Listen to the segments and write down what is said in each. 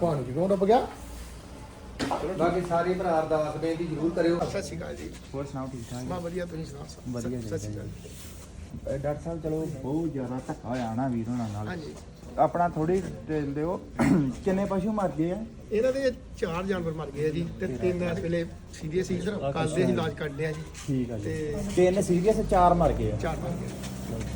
ਪਾਣੀ ਕਿਉਂ ਡੁੱਬ ਗਿਆ? ਬਾਕੀ ਸਾਰੇ ਭਰਾ ਅਰਦਾਸ ਬੇਨਤੀ ਜ਼ਰੂਰ ਕਰਿਓ। ਸਤਿ ਸ਼੍ਰੀ ਅਕਾਲ ਜੀ। ਹੋਰ ਸੁਣਾਓ ਠੀਕ ਠਾਕ? ਮੈਂ ਵਧੀਆ ਤੁਸੀਂ ਸੁਣਾਓ? ਵਧੀਆ ਸਤਿ ਸ਼੍ਰੀ ਅਕਾਲ ਡਾਕਟਰ ਸਾਹਿਬ ਚਲੋ ਬਹੁਤ ਜ਼ਿਆਦਾ ਧੱਕਾ ਹੋਇਆ ਨਾ ਵੀਰ ਹੋਣਾ ਨਾਲ। ਹਾਂਜੀ। ਆਪਣਾ ਥੋੜੀ ਡਿਟੇਲ ਦਿਓ। ਕਿੰਨੇ ਪਸ਼ੂ ਮਰ ਗਏ ਆ? ਇਹਨਾਂ ਦੇ ਚਾਰ ਜਾਨਵਰ ਮਰ ਗਏ ਆ ਜੀ ਤੇ ਤਿੰਨ ਇਸ ਵੇਲੇ ਸੀਰੀਅਸ ਹੀ ਇਧਰ ਕੱਲ੍ਹ ਦੇ ਇਲਾਜ ਕਰਦੇ ਆ ਜੀ। ਠੀਕ ਆ ਜੀ। ਤੇ ਤਿੰਨ ਸੀਰੀਅਸ ਚਾਰ ਮਰ ਗਏ ਆ? ਚਾਰ ਮਰ ਗਏ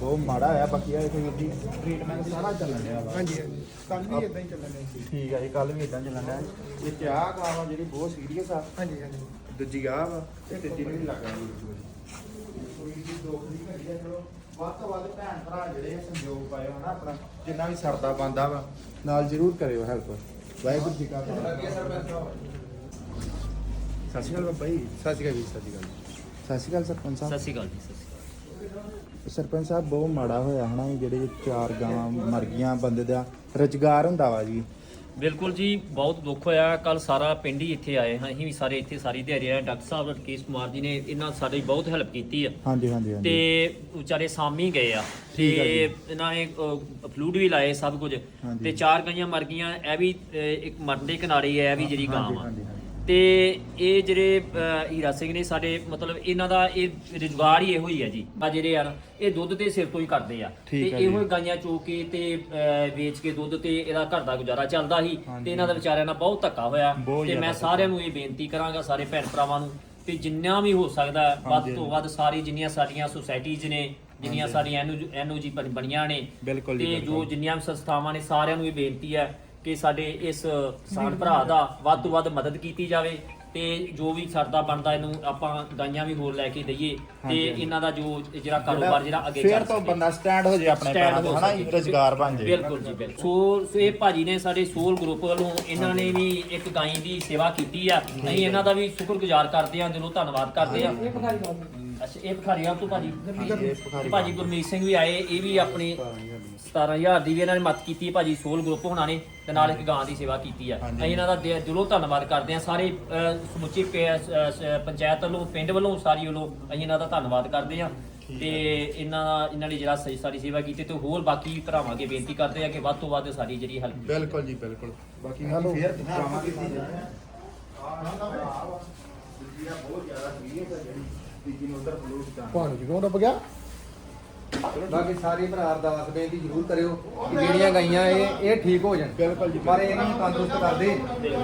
ਬਹੁਤ ਮਾੜਾ ਹੋਇਆ ਬਾਕੀ ਇਹ ਕੋਈ ਜੀ ਟ੍ਰੀਟਮੈਂਟ ਸਾਰਾ ਚੱਲਣ ਡਿਆ ਵਾ। ਹਾਂਜੀ ਹਾਂਜੀ। ਕੱਲ ਵੀ ਇਦਾਂ ਹੀ ਚੱਲਣਾ ਸੀ ਠੀਕ ਆ ਜੀ ਕੱਲ ਵੀ ਇਦਾਂ ਚੱਲਣ ਡਿਆ। ਇਹ ਚਾਹ ਗਾਵਾ ਜਿਹੜੀ ਬਹੁਤ ਸੀਰੀਅਸ ਆ। ਹਾਂਜੀ ਹਾਂਜੀ। ਦੂਜੀ ਆ ਵਾ ਤੇ ਤੀਜੀ ਨੂੰ ਲੱਗਾ ਜੀ ਕੋਈ ਵੀ ਦੁੱਖ ਦੀ ਘੜੀ ਆ ਚਲੋ ਵੱਧ ਤੋਂ ਵੱਧ ਭੈਣ ਭਰਾ ਜਿਹੜੇ ਆ ਸੰਯੋਗ ਪਾਇਓ ਹਨਾ ਆਪਣਾ ਜਿੰਨਾ ਵੀ ਸਰਦਾ ਬੰਦਾ ਵਾ। ਨਾਲ ਜ਼ਰੂਰ ਕਰਿਓ ਹੈਲਪ ਵਾਹਿਗੁਰੂ ਜੀ ਕਾ ਖਾਲਸਾ। ਸਤਿ ਸ਼੍ਰੀ ਅਕਾਲ ਬਾਬਾ ਜੀ। ਸਤਿ ਸ਼੍ਰੀ ਅਕਾਲ ਜੀ ਸਤਿ ਸ਼੍ਰੀ ਅਕਾਲ ਸਤਿ ਸ਼੍ਰੀ ਅਕਾਲ ਸਰਪੰਚ ਸਤਿ ਸਾਹਿਬ ਸ਼੍ਰੀ ਅਕਾਲ ਜੀ ਸਤਿ ਸ਼੍ਰੀ ਅਕਾਲ। ਸਰਪੰਚ ਸਾਹਿਬ ਬਹੁਤ ਮਾੜਾ ਹੋਇਆ ਹਨਾ ਜਿਹੜੇ ਚਾਰ ਗਾਵਾਂ ਮਰ ਗਈਆਂ ਬੰਦੇ ਦਾ ਰੁਜ਼ਗਾਰ ਹੁੰਦਾ ਵਾ ਜੀ। ਬਿਲਕੁਲ ਜੀ ਬਹੁਤ ਦੁੱਖ ਹੋਇਆ। ਕੱਲ ਸਾਰਾ ਪਿੰਡ ਹੀ ਇੱਥੇ ਆਏ ਹਾਂ। ਅਸੀਂ ਵੀ ਸਾਰੇ ਇੱਥੇ ਸਾਰੀ ਦਿਹਾੜੀ ਆਏ। ਡਾਕਟਰ ਸਾਹਿਬ ਰਕੇਸ਼ ਕੁਮਾਰ ਜੀ ਨੇ ਇਹਨਾਂ ਸਾਡੀ ਬਹੁਤ ਹੈਲਪ ਕੀਤੀ ਆ। ਹਾਂਜੀ ਹਾਂਜੀ ਹਾਂਜੀ। ਤੇ ਵਿਚਾਰੇ ਸਾਮੀ ਗਏ ਆ। ਤੇ। ਇਹਨਾਂ ਨੇ ਫਲੂਡ ਵੀ ਲਾਏ ਸਭ ਕੁਝ। ਤੇ ਚਾਰ ਗਾਈਆਂ ਮਰ ਗਈਆਂ। ਇਹ ਵੀ ਇੱਕ ਮਰਨ ਦੇ ਕਿਨਾਰੇ ਹੀ ਇਹ ਵੀ ਜਿਹੜੀ ਗਾਂ ਆ। ਤੇ ਇਹ ਜਿਹੜੇ ਅਹ, ਹੀਰਾ ਸਿੰਘ ਨੇ ਸਾਡੇ ਮਤਲਬ ਇਹਨਾਂ ਦਾ ਇਹ ਰੁਜ਼ਗਾਰ ਹੀ ਇਹੋ ਹੀ ਹੈ ਜੀ। ਆ ਜਿਹੜੇ ਆ ਨਾ, ਇਹ ਦੁੱਧ ਤੇ ਸਿਰ ਤੋਂ ਹੀ ਕਰਦੇ ਆ। ਤੇ ਠੀਕ ਆ ਇਹੋ। ਹੀ ਗਾਈਆਂ ਚੋ ਕੇ ਤੇ ਅਹ, ਵੇਚ ਕੇ ਦੁੱਧ ਤੇ ਇਹਦਾ ਘਰ ਦਾ ਗੁਜ਼ਾਰਾ ਚੱਲਦਾ ਸੀ। ਤੇ ਇਹਨਾਂ ਦਾ ਵਿਚਾਰਿਆਂ ਨਾਲ ਬਹੁਤ ਧੱਕਾ ਹੋਇਆ। ਬਹੁਤ ਤੇ ਮੈਂ ਸਾਰਿਆਂ ਨੂੰ ਇਹ ਬੇਨਤੀ ਕਰਾਂਗਾ ਸਾਰੇ ਭੈਣ ਭਰਾਵਾਂ ਨੂੰ ਕਿ ਜਿੰਨਾ ਵੀ ਹੋ ਸਕਦਾ ਹੈ, ਵੱਧ ਤੋਂ ਵੱਧ ਸਾਰੀ ਜਿੰਨੀਆਂ ਸਾਡੀਆਂ ਸੁਸਾਇਟੀਜ਼ ਨੇ ਜਿੰਨੀਆਂ ਸਾਡੀਆਂ ਐਨਓਜੀ ਬਣੀਆਂ ਨੇ ਬਿਲਕੁਲ ਜੀ, ਤੇ ਜੋ ਬਿਲਕੁਲ। ਜਿੰਨੀਆਂ ਵੀ ਸੰਸਥਾਵਾਂ ਨੇ ਸਾਰਿਆਂ ਨੂੰ ਇਹ ਬੇਨਤੀ ਹੈ ਕਿ ਸਾਡੇ ਇਸ ਕਿਸਾਨ ਭਰਾ ਦਾ ਵੱਧ ਤੋਂ ਵੱਧ ਮਦਦ ਕੀਤੀ ਜਾਵੇ ਤੇ ਜੋ ਵੀ ਸਰਦਾ ਬਣਦਾ ਇਹਨੂੰ ਆਪਾਂ ਗਾਈਆਂ ਵੀ ਹੋਰ ਲੈ ਕੇ ਦਈਏ ਤੇ। ਇਹਨਾਂ ਦਾ ਜੋ ਜਿਹੜਾ ਕਾਰੋਬਾਰ ਜਿਹੜਾ ਅੱਗੇ ਫੇਰ ਚੱਲ ਤੋਂ ਸਕੇ। ਬੰਦਾ ਸਟੈਂਡ ਹੋ ਜੇ ਆਪਣੇ ਪੈਰਾਂ ਤੇ ਹੋ ਹਨਾ ਸਕੇ। ਰੁਜ਼ਗਾਰ ਬਣ ਜੇ। ਬਿਲਕੁਲ ਜੀ ਬਿਲਕੁਲ। ਸੋ ਸੋ ਇਹ ਭਾਜੀ ਨੇ ਸਾਡੇ ਸੋਲ ਗਰੁੱਪ ਵੱਲੋਂ ਇਹਨਾਂ ਨੇ ਵੀ ਇੱਕ ਗਾਈ ਦੀ ਸੇਵਾ ਕੀਤੀ ਆ। ਅਸੀਂ ਇਹਨਾਂ ਦਾ ਵੀ ਸ਼ੁਕਰਗੁਜ਼ਾਰ ਕਰਦੇ ਆ ਦਿਲੋਂ ਧੰਨਵਾਦ ਕਰਦੇ ਆ ਅੱਛਾ ਇਹ ਭਖਾਰੀਆਂ ਤੋਂ ਭਾਜੀ? ਇਹ ਭਿਖਾਰੀ ਭਾਜੀ ਗੁਰਮੀਤ ਸਿੰਘ ਵੀ ਆਏ ਇਹ ਵੀ ਆਪਣੀ 17000 ਦੀ ਵੀ ਇਹਨਾਂ ਨੇ ਮਦਦ ਕੀਤੀ ਹੈ ਭਾਜੀ ਸੋਲ ਗਰੁੱਪ ਹੋਣਾ ਨੇ ਤੇ ਨਾਲ ਇੱਕ ਗਾਂ ਦੀ ਸੇਵਾ ਕੀਤੀ ਆ। ਹਾਂਜੀ। ਅਸੀਂ ਇਹਨਾਂ ਦਾ ਦਿ- ਦਿਲੋਂ ਧੰਨਵਾਦ ਕਰਦੇ ਆ ਸਾਰੇ ਅਹ, ਸਮੁੱਚੇ ਪੇ- ਅਹ, ਸ- ਪੰਚਾਇਤ ਵੱਲੋਂ ਪਿੰਡ ਵੱਲੋਂ ਸਾਰੀ ਵੱਲੋਂ ਅਸੀਂ ਇਹਨਾਂ ਦਾ ਧੰਨਵਾਦ ਕਰਦੇ ਆ। ਤੇ ਇਹਨਾਂ ਦਾ ਇਹਨਾਂ ਨੇ ਜਿਹੜਾ ਸਹੀ ਸਾਰੀ ਸੇਵਾ ਕੀਤੀ ਤੇ ਹੋਰ ਬਾਕੀ ਭਰਾਵਾਂ ਅੱਗੇ ਬੇਨਤੀ ਕਰਦੇ ਆ ਕਿ ਵੱਧ ਤੋਂ ਵੱਧ ਸਾਡੀ ਜਿਹੜੀ ਹੈਲਪ ਬਿਲਕੁਲ ਜੀ ਬਿਲਕੁਲ। ਬਾਕੀ ਮੈਂ ਫੇਰ ਦਿਖਾਵਾਂਗੇ ਪਾਣੀ ਕਿਉਂ ਡੁੱਬ ਗਿਆ? ਬਾਕੀ ਸਾਰੇ ਭਰਾ ਅਰਦਾਸ ਬੇਨਤੀ ਜ਼ਰੂਰ ਕਰਿਓ ਕਿ ਜਿਹੜੀਆਂ ਗਾਈਆਂ ਇਹ ਇਹ ਠੀਕ ਹੋ ਜਾਣ। ਬਿਲਕੁਲ ਜੀ, ਪਰ ਇਹਨਾਂ ਨੂੰ ਤੰਦਰੁਸਤ ਕਰਦੇ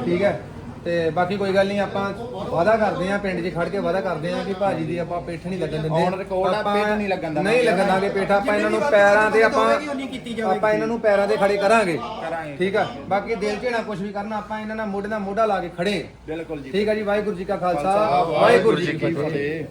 ਠੀਕ ਹੈ? ਤੇ ਬਾਕੀ ਕੋਈ ਗੱਲ ਨਹੀਂ ਆਪਾਂ ਵਾਅਦਾ ਕਰਦੇ ਆਂ ਪਿੰਡ 'ਚ ਖੜ ਕੇ ਵਾਅਦਾ ਕਰਦੇ ਆਂ ਕਿ ਭਾਜੀ ਦੀ ਆਪਾਂ ਪੇਠ ਨਹੀਂ ਲੱਗਣ ਦਿੰਦੇ। On record ਆ, ਪਿੱਠ ਨਹੀਂ ਲੱਗਣ ਦੇਵਾਂਗੇ। ਨਹੀਂ ਲੱਗਣ ਦਾਂਗੇ ਪੇਠ ਆਪਾਂ ਇਹਨਾਂ ਨੂੰ ਪੈਰਾਂ ਤੇ ਆਪਾਂ ਆਪਾਂ ਇਹਨਾਂ ਨੂੰ ਪੈਰਾਂ ਤੇ ਖੜੇ ਕਰਾਂਗੇ। ਕਰਾਂਗੇ। ਠੀਕ ਆ? ਬਾਕੀ ਦਿਲ 'ਚ ਨਾ ਕੁਝ ਵੀ ਕਰਨਾ ਆਪਾਂ ਇਹਨਾਂ ਨਾਲ ਮੋਢੇ ਨਾਲ ਮੋਢਾ ਲਾ ਕੇ ਖੜੇ। ਬਿਲਕੁਲ ਜੀ। ਠੀਕ ਆ ਜੀ ਵਾਹਿਗੁਰੂ ਜੀ ਕਾ ਖਾਲਸਾ ਖਾਲਸਾ, ਵਾਹਿਗੁਰੂ ਜੀ ਕੀ ਫਤਿਹ।